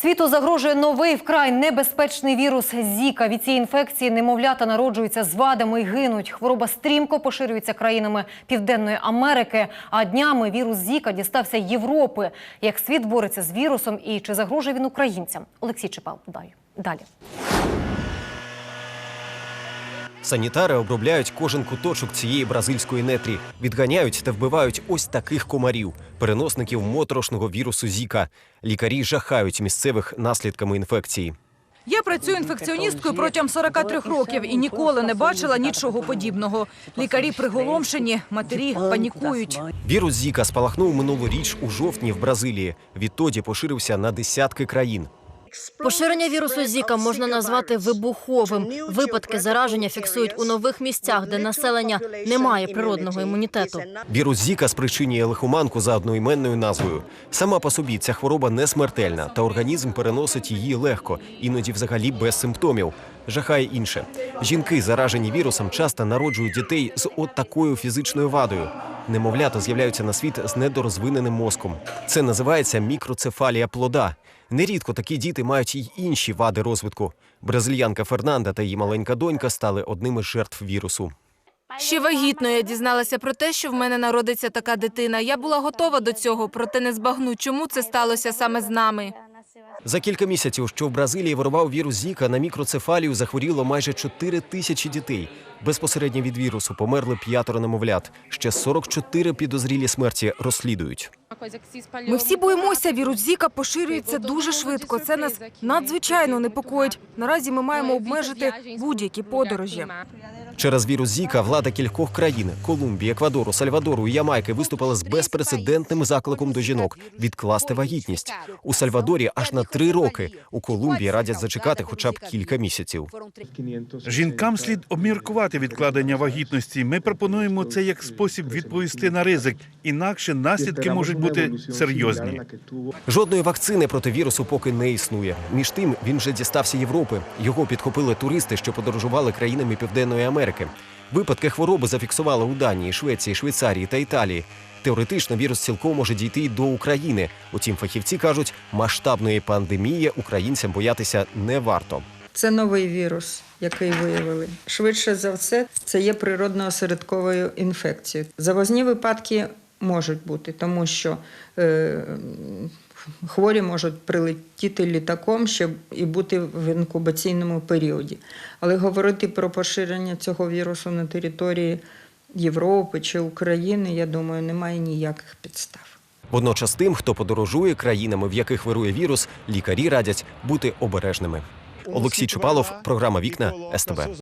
Світу загрожує новий вкрай небезпечний вірус Зіка. Від цієї інфекції немовлята народжуються з вадами і гинуть. Хвороба стрімко поширюється країнами Південної Америки. А днями вірус Зіка дістався Європи. Як світ бореться з вірусом і чи загрожує він українцям? Олексій Чепал далі. Санітари обробляють кожен куточок цієї бразильської нетрі, відганяють та вбивають ось таких комарів, переносників моторошного вірусу Зіка. Лікарі жахають місцевих наслідками інфекції. Я працюю інфекціоністкою протягом 43 років і ніколи не бачила нічого подібного. Лікарі приголомшені, матері панікують. Вірус Зіка спалахнув минулоріч у жовтні в Бразилії. Відтоді поширився на десятки країн. Поширення вірусу Зіка можна назвати вибуховим. Випадки зараження фіксують у нових місцях, де населення не має природного імунітету. Вірус Зіка спричинює лихоманку за одноіменною назвою. Сама по собі ця хвороба не смертельна, та організм переносить її легко, іноді взагалі без симптомів. Жахає інше. Жінки, заражені вірусом, часто народжують дітей з от такою фізичною вадою. Немовлята з'являються на світ з недорозвиненим мозком. Це називається мікроцефалія плода. Нерідко такі діти мають й інші вади розвитку. Бразильянка Фернанда та її маленька донька стали одними з жертв вірусу. Ще вагітною я дізналася про те, що в мене народиться така дитина. Я була готова до цього, проте не збагну, чому це сталося саме з нами. За кілька місяців, що в Бразилії вирував вірус Зіка, на мікроцефалію захворіло майже 4 тисячі дітей. Безпосередньо від вірусу померли п'ятеро немовлят. Ще 44 підозрілі смерті розслідують. Ми всі боїмося. Вірус Зіка поширюється дуже швидко. Це нас надзвичайно непокоїть. Наразі ми маємо обмежити будь-які подорожі. Через вірус Зіка влада кількох країн Колумбії, Еквадору, Сальвадору і Ямайки виступила з безпрецедентним закликом до жінок відкласти вагітність. У Сальвадорі аж на три роки. У Колумбії радять зачекати хоча б кілька місяців. Жінкам слід обміркувати відкладення вагітності. Ми пропонуємо це як спосіб відповісти на ризик. Інакше наслідки можуть бути серйозні. Жодної вакцини проти вірусу поки не існує. Між тим він вже дістався Європи. Його підхопили туристи, що подорожували країнами Південної Америки. Випадки хвороби зафіксували у Данії, Швеції, Швейцарії та Італії. Теоретично вірус цілком може дійти й до України. Утім, фахівці кажуть, масштабної пандемії українцям боятися не варто. Це новий вірус, який виявили. Швидше за все, це є природно-осередковою інфекцією. Завозні випадки можуть бути, тому що е, хворі можуть прилетіти літаком ще і бути в інкубаційному періоді. Але говорити про поширення цього вірусу на території Європи чи України, я думаю, немає ніяких підстав. Водночас тим, хто подорожує країнами, в яких вирує вірус, лікарі радять бути обережними. Олексій Чупалов, програма Вікна СТБ.